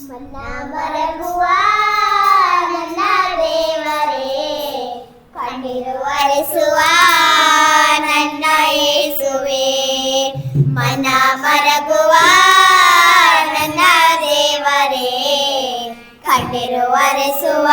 ಮನ್ನವರೆಗುವ ನನ್ನ ದೇವರೇ ನನ್ನ ಮನ ಮರಗುವ ನನ್ನ ದೇವರೇ ಕಣ್ಣೀರು ಒರೆಸುವ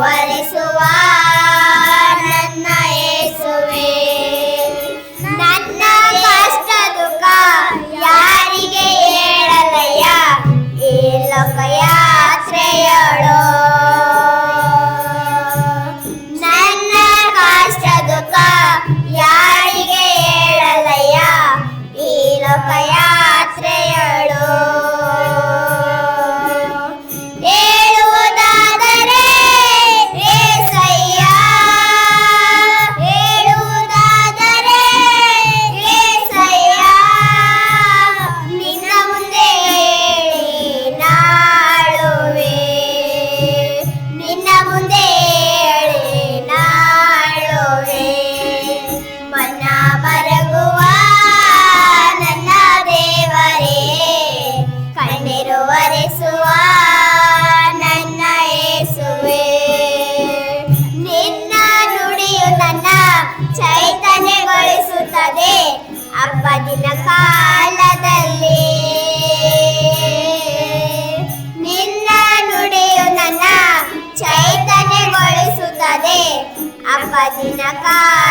وارث وارث ಚೈತನ್ಯಗೊಳಿಸುತ್ತದೆ. ಹಬ್ಬದಿನ ಕಾಲದಲ್ಲಿ. ನಿನ್ನ ನುಡಿಯು ನನ್ನ ಚೈತನ್ಯಗೊಳಿಸುತ್ತದೆ. ಹಬ್ಬದಿನ ಕಾಲ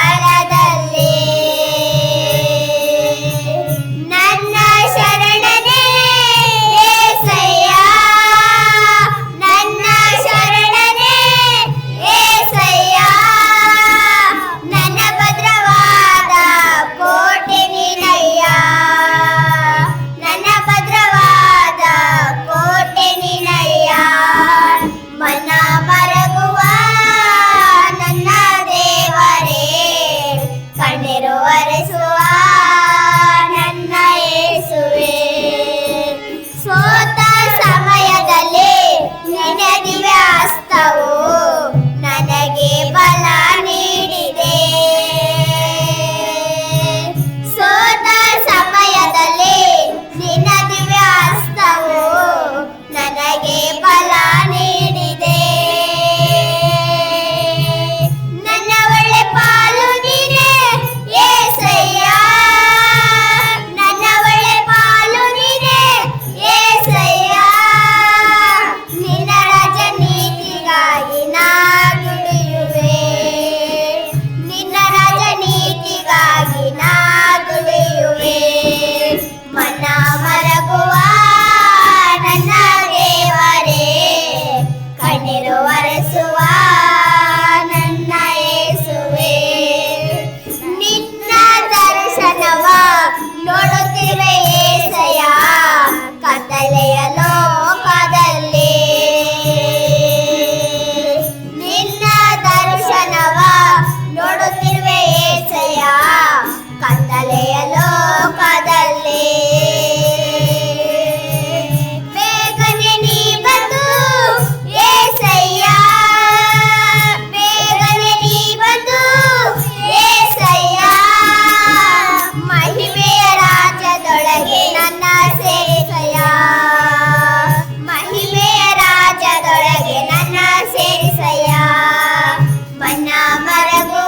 para